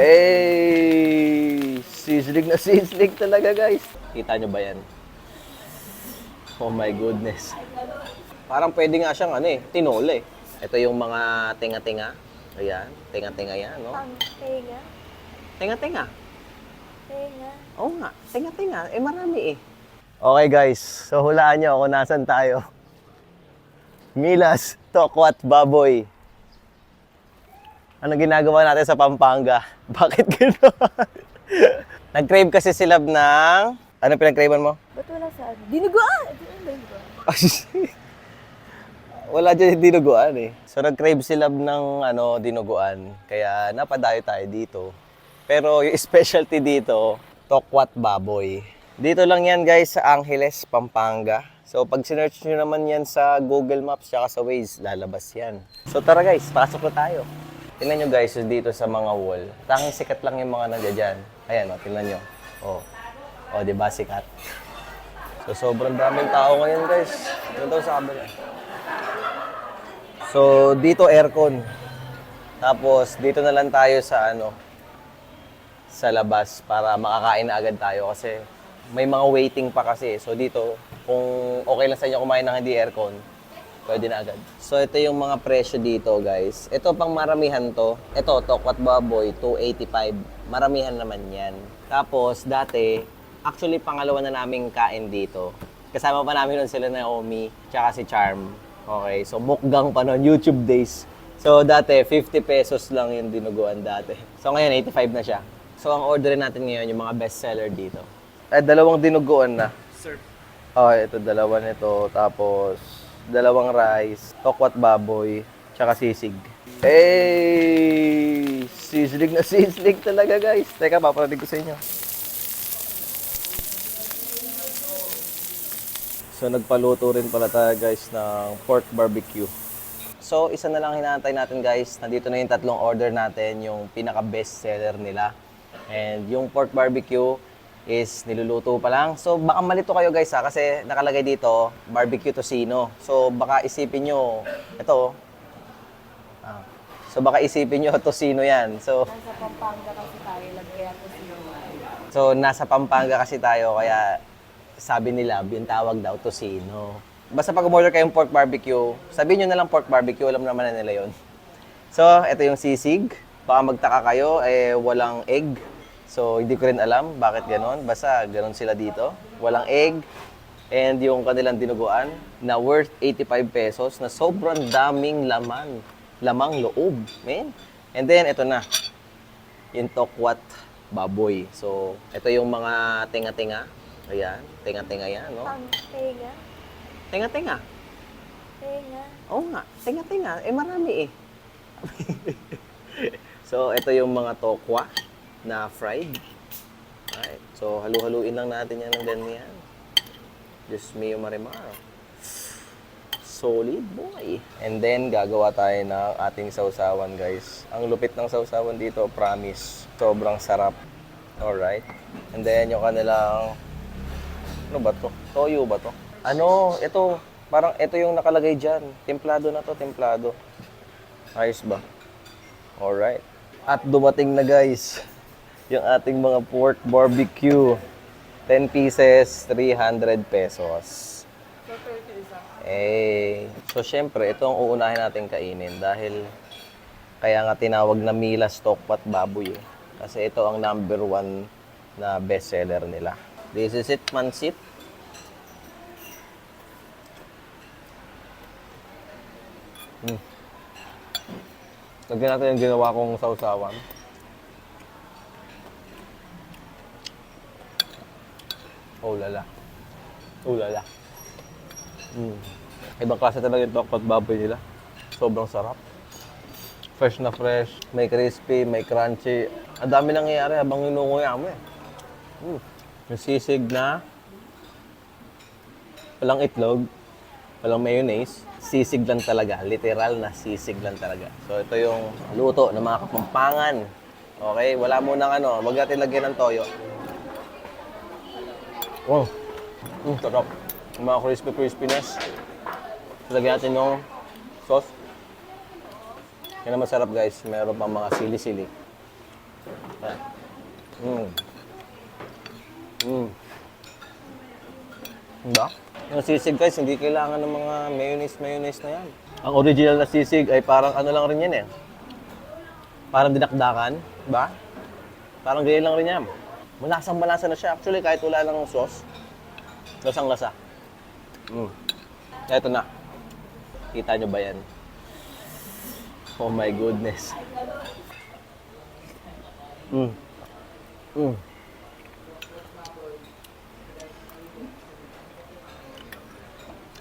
Hey! Sizzling na sizzling talaga, guys. Kita nyo ba yan? Oh my goodness. Parang pwede nga siyang ano eh, tinola eh. Ito yung mga tinga-tinga. Ayan, tinga-tinga yan, no? Ang tenga. Tinga-tinga. Tenga. Oo nga, tinga-tinga. Eh, marami eh. Okay guys, so hulaan nyo kung nasan tayo. Milas, Tokwat, Baboy. Ano ginagawa natin sa Pampanga? Bakit gano'n? Nag-crave kasi sila ng... Ano pinag-cravean mo? Ba't wala sa ano? Dinuguan! Yun? Wala dyan yung dinuguan eh. So nag-crave sila ng ano, dinuguan. Kaya napadayo tayo dito. Pero yung specialty dito, tokwat baboy. Dito lang yan guys sa Angeles, Pampanga. So pag sinearch nyo naman yan sa Google Maps tsaka sa Waze, lalabas yan. So tara guys, pasok na tayo. Tingnan nyo guys, dito sa mga wall. Tanging sikat lang yung mga nandiyan dyan. Ayan o, tingnan nyo. O, o di ba sikat? So sobrang daming tao ngayon guys. Ito daw sa kabila. So, dito aircon. Tapos, dito na lang tayo sa ano, sa labas para makakain na agad tayo kasi may mga waiting pa kasi. So, dito, kung okay lang sa inyo kumain ng hindi aircon, pwede na agad. So, ito yung mga presyo dito, guys. Ito pang maramihan to. Ito, Tokwat Baboy, 285. Maramihan naman yan. Tapos, dati, actually, pangalawa na naming kain dito. Kasama pa namin nun sila Naomi, tsaka si Charm. Okay, so mukgang pa noon, YouTube days. So dati, 50 pesos lang yung dinuguan dati. So ngayon, 85 na siya. So ang orderin natin ngayon, yung mga best seller dito. Eh, dalawang dinuguan na. Sir, Oh, ito dalawa nito. Tapos, dalawang rice, tokwat baboy, tsaka sisig. Hey! Sizzling na sizzling talaga, guys. Teka, paparating ko sa inyo. So, nagpaluto rin pala tayo, guys, ng pork barbecue. So, isa na lang hinahantay natin, guys. Nandito na yung tatlong order natin, yung pinaka-best seller nila. And yung pork barbecue is niluluto pa lang. So, baka malito kayo, guys, ha? Kasi nakalagay dito, barbecue tocino. So, baka isipin nyo, ito, ah. So, baka isipin nyo, tocino yan. So, Nasa Pampanga kasi tayo lang kaya po. So, nasa Pampanga kasi tayo, kaya sabi nila, yung tawag daw, tocino. Basta pag umorder kayong pork barbecue, sabihin nyo na lang pork barbecue, alam naman na nila yon. So, ito yung sisig. Baka magtaka kayo, eh, walang egg. So, hindi ko rin alam bakit ganon. Basta, ganon sila dito. Walang egg. And yung kanilang dinuguan na worth 85 pesos na sobrang daming laman. Lamang loob, man. And then, ito na yung tokwat baboy. So, ito yung mga tinga-tinga. Ayan, tinga-tinga yan, no? Ang tenga. Tinga-tinga. Tenga. Oo nga, tinga-tinga. Eh, marami eh. so, ito yung mga tokwa na fried. Alright. So, halu-haluin lang natin yan ng ganyan. Diyos mio marimar. Solid boy. And then, gagawa tayo ng ating sausawan, guys. Ang lupit ng sausawan dito, promise. Sobrang sarap. Alright. And then, yung kanilang... Ano ba to? Toyo ba to? Ano, ito. Parang ito yung nakalagay dyan. Templado na to, templado. Ayos ba? Alright. At dumating na guys, yung ating mga pork barbecue. 10 pieces, 300 pesos. Eh, so syempre, ito ang uunahin natin kainin dahil kaya nga tinawag na Mila Stockpot Baboy eh. Kasi ito ang number one na best seller nila. This is it, mansit. Mm. Lagyan natin yung ginawa kong sausawan. Oh lala. Oh lala. Mm. Ibang klase talaga yung tokpat baboy nila. Sobrang sarap. Fresh na fresh, may crispy, may crunchy. Ang dami nangyayari habang inunguya mo eh. Mm. Yung sisig na walang itlog, walang mayonnaise, sisig lang talaga. Literal na sisig lang talaga. So ito yung luto ng mga kapampangan. Okay, wala mo nang ano, wag natin lagyan ng toyo. Wow, mm, sarap. Yung mga crispy crispiness. Lagyan natin yung sauce. Yan ang masarap guys. Meron pang mga sili-sili. Mm. Mm. Diba? Yung sisig guys, hindi kailangan ng mga mayonnaise-mayonnaise na yan. Ang original na sisig ay parang ano lang rin yan eh. Parang dinakdakan, ba? Parang ganyan lang rin yan. Malasang malasa na siya. Actually, kahit wala lang sauce, lasang lasa. Mm. Ito na. Kita nyo ba yan? Oh my goodness. Mm. Mm.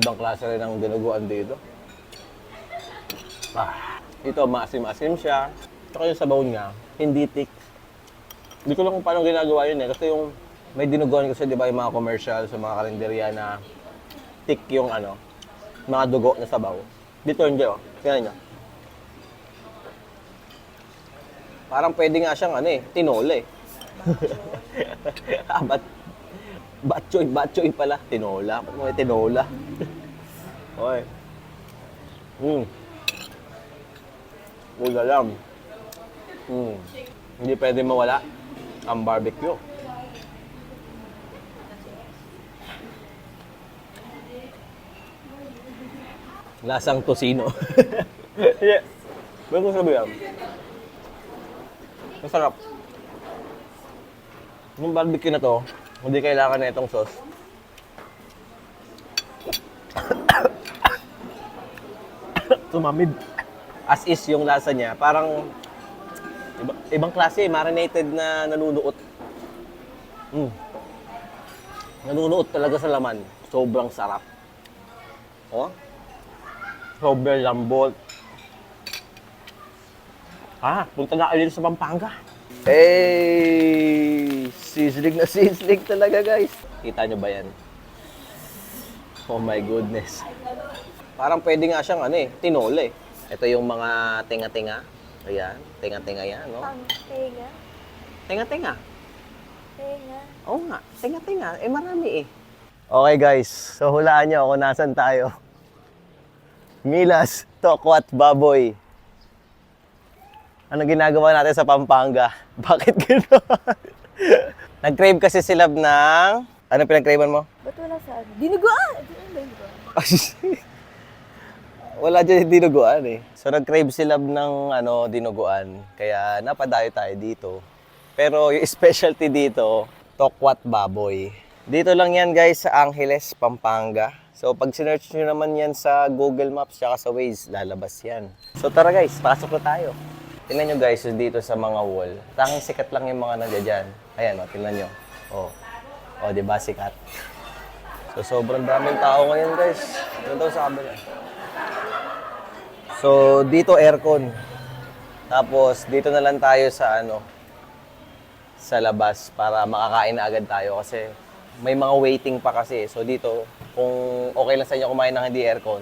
Ibang klase rin ang dinuguan dito. Ah, ito, maasim-asim siya. Tsaka yung sabaw niya, hindi thick. Hindi ko lang kung paano ginagawa yun eh. Kasi yung may dinuguan kasi di ba yung mga commercial sa mga karinderya na thick yung ano, mga dugo na sabaw. Dito hindi oh. Tingnan nyo. Parang pwede nga siyang ano eh, tinola eh. ah, bat, batchoy, batchoy pala. Tinola. Kung may tinola. Oy. Hmm. Wala lang. Hindi pwede mawala ang barbecue. Lasang tosino. yeah. Bago ko sabihan. Masarap. Yung barbecue na to, hindi kailangan na itong sauce. Tumamid. As is yung lasa niya, parang iba, ibang klase, marinated na nanunuot. Mm. Nanunuot talaga sa laman. Sobrang sarap. Oh? Sobrang lambot. Ah, punta na ulit sa Pampanga. Hey! Sizzling na sizzling talaga, guys. Kita nyo ba yan? Oh my goodness. Parang pwede nga siyang ano eh, tinola eh. Ito yung mga tinga-tinga. Ayan, tinga-tinga yan, no? Ang tenga. Tinga-tinga. Tenga. Oo nga, tinga-tinga. Eh, marami eh. Okay guys, so hulaan nyo kung nasan tayo. Milas, Tokwat, Baboy. Ano ginagawa natin sa Pampanga? Bakit gano'n? Nag-crave kasi sila ng... Ano pinag-cravean mo? Ba't wala sa ano? Dinuguan! Dinuguan? Wala dyan yung dinuguan eh. So nag-crave sila ng ano, dinuguan. Kaya napadayo tayo dito. Pero yung specialty dito, tokwat baboy. Dito lang yan guys sa Angeles, Pampanga. So pag sinearch nyo naman yan sa Google Maps tsaka sa Waze, lalabas yan. So tara guys, pasok na tayo. Tingnan nyo guys, dito sa mga wall. Tanging sikat lang yung mga nandiyan dyan. Ayan o, tingnan nyo. O, o di ba sikat? So sobrang daming tao ngayon guys. Ito daw sa kabila. So, dito aircon. Tapos, dito na lang tayo sa ano, sa labas para makakain na agad tayo kasi may mga waiting pa kasi. So, dito, kung okay lang sa inyo kumain ng hindi aircon,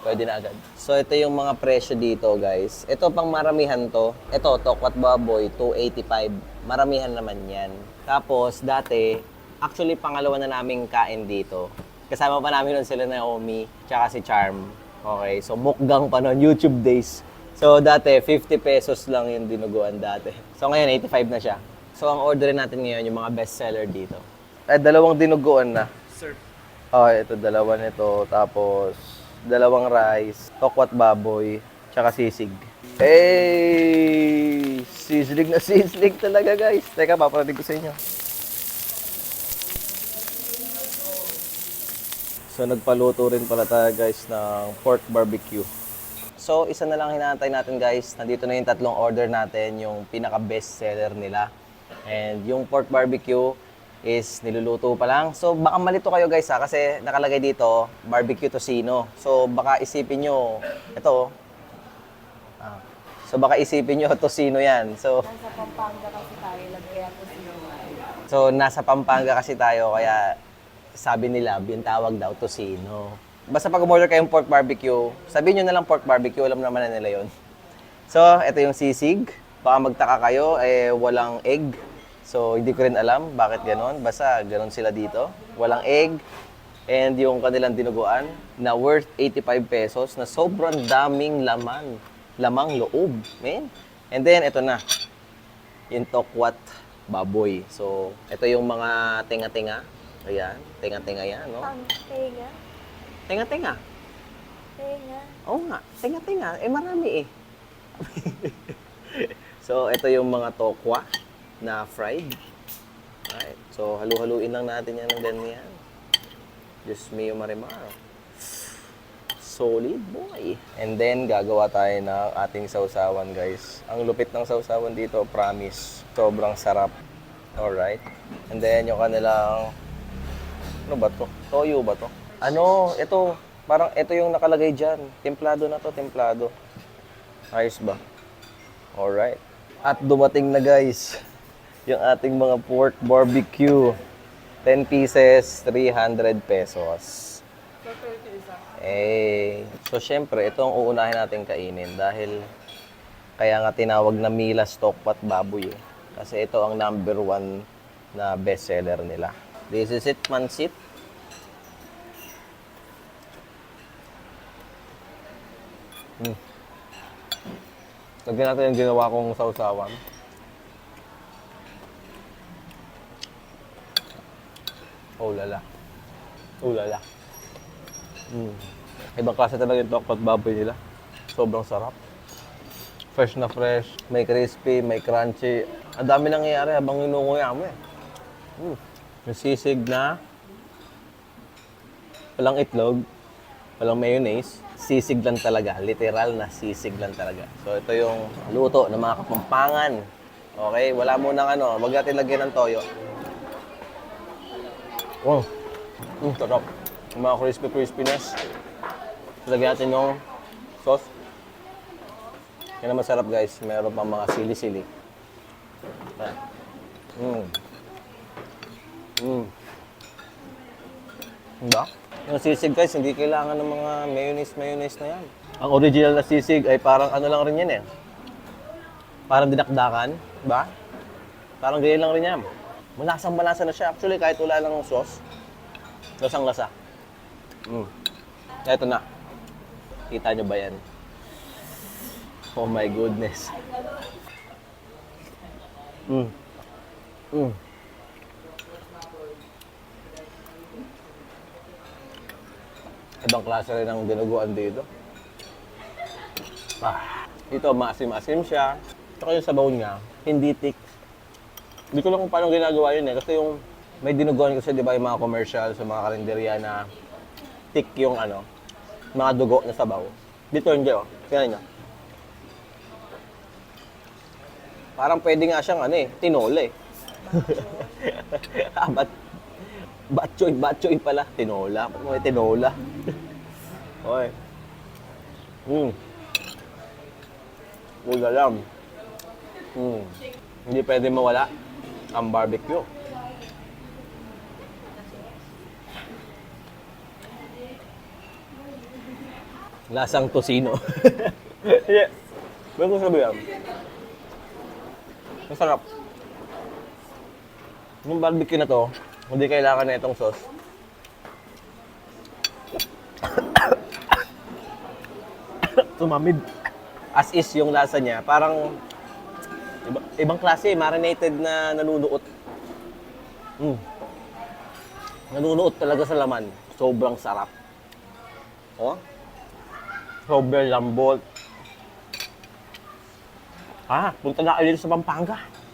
pwede na agad. So, ito yung mga presyo dito, guys. Ito pang maramihan to. Ito, Tokwat Baboy, 285. Maramihan naman yan. Tapos, dati, actually, pangalawa na naming kain dito. Kasama pa namin nun sila Naomi, tsaka si Charm. Okay, so mukgang pa nun, YouTube days. So dati, 50 pesos lang yung dinuguan dati. So ngayon, 85 na siya. So ang order natin ngayon, yung mga best seller dito. Ay, dalawang dinuguan na. Sir. Okay, ito dalawa nito. Tapos, dalawang rice, tokwat baboy, tsaka sisig. Hey! Sizzling na sizzling talaga, guys. Teka, paparating ko sa inyo. So, nagpaluto rin pala tayo, guys, ng pork barbecue. So, isa na lang hinahantay natin, guys. Nandito na yung tatlong order natin, yung pinaka-best seller nila. And yung pork barbecue is niluluto pa lang. So, baka malito kayo, guys, ha? Kasi nakalagay dito, barbecue tocino. So, baka isipin nyo, ito, ah, so baka isipin nyo, tocino yan. So, Nasa Pampanga kasi tayo po sinuwan. So, nasa Pampanga kasi tayo, kaya sabi nila, yung tawag daw, tosino. Basta pag umorder kayong pork barbecue, sabihin nyo na lang pork barbecue, alam naman na nila yon. So, ito yung sisig. Baka magtaka kayo, eh, walang egg. So, hindi ko rin alam bakit ganon. Basta, ganon sila dito. Walang egg. And yung kanilang dinuguan na worth 85 pesos na sobrang daming laman. Lamang loob, man. And then, ito na. yung tokwat baboy. So, ito yung mga tinga-tinga. Ayan, tinga-tinga yan, no? Tenga. Tinga-tinga. Tenga. Oo nga, tinga-tinga. Eh, marami eh. so, ito yung mga tokwa na fried. Alright. So, halu-haluin lang natin yan ng ganyan. Diyos mio marimar. Solid boy. And then, gagawa tayo ng ating sausawan, guys. Ang lupit ng sausawan dito, promise. Sobrang sarap. Alright. And then, yung kanilang... Ano ba to? Toyo ba to? Ano? Ito. Parang ito yung nakalagay dyan. Templado na to, templado. Ayos ba? Alright. At dumating na guys, yung ating mga pork barbecue. 10 pieces, 300 pesos. Eh, so syempre, ito ang uunahin natin kainin dahil kaya nga tinawag na Mila Stockpot Baboy eh. Kasi ito ang number one na bestseller nila. This is it, mansit. Mm. Lagyan natin yung ginawa kong sausawan. Oh lala. Oh lala. Mm. Ibang klase talaga yung tokpat baboy nila. Sobrang sarap. Fresh na fresh, may crispy, may crunchy. Ang dami nangyayari habang inunguya mo eh. Mm. May sisig na walang itlog, walang mayonnaise, sisig lang talaga. Literal na sisig lang talaga. So ito yung luto ng mga kapampangan. Okay, wala mo nang ano, wag natin lagyan ng toyo. Wow. Mm, sarap. Yung mga crispy crispiness. Lagyan natin yung sauce. Yan ang masarap guys. Meron pang mga sili-sili. Yan. Mm. Mm. Diba? Yung sisig guys, hindi kailangan ng mga mayonnaise-mayonnaise na yan. Ang original na sisig ay parang ano lang rin yan eh. Parang dinakdakan, ba? Parang ganyan lang rin yan. Malasang malasa na siya. Actually, kahit wala lang ng sauce, lasang lasa. Mm. Ito na. Kita nyo ba yan? Oh my goodness. Mm. Mm. Ibang klase rin ang dinuguan dito. Ah, ito, maasim-asim siya. Tsaka yung sabaw niya, hindi thick. Hindi ko lang kung paano ginagawa yun eh. Kasi yung may dinuguan kasi di ba yung mga commercial sa mga karinderya na thick yung ano, mga dugo na sabaw. Dito hindi oh. Tingnan nyo. Parang pwede nga siyang ano eh, tinola eh. ah, bat, batchoy, batchoy pala. Tinola. May tinola. Hmm. Wala lang. Hmm. Hindi pwede mawala ang barbecue. Lasang tosino. yeah. Bago sabihan. Masarap. Yung barbecue na to, hindi kailangan na itong sauce. Tumamid. As is yung lasa niya, parang iba, ibang klase, marinated na nanunuot. Mm. Nanunuot talaga sa laman. Sobrang sarap. Oh? Sobrang lambot. Ah, punta na ulit sa Pampanga.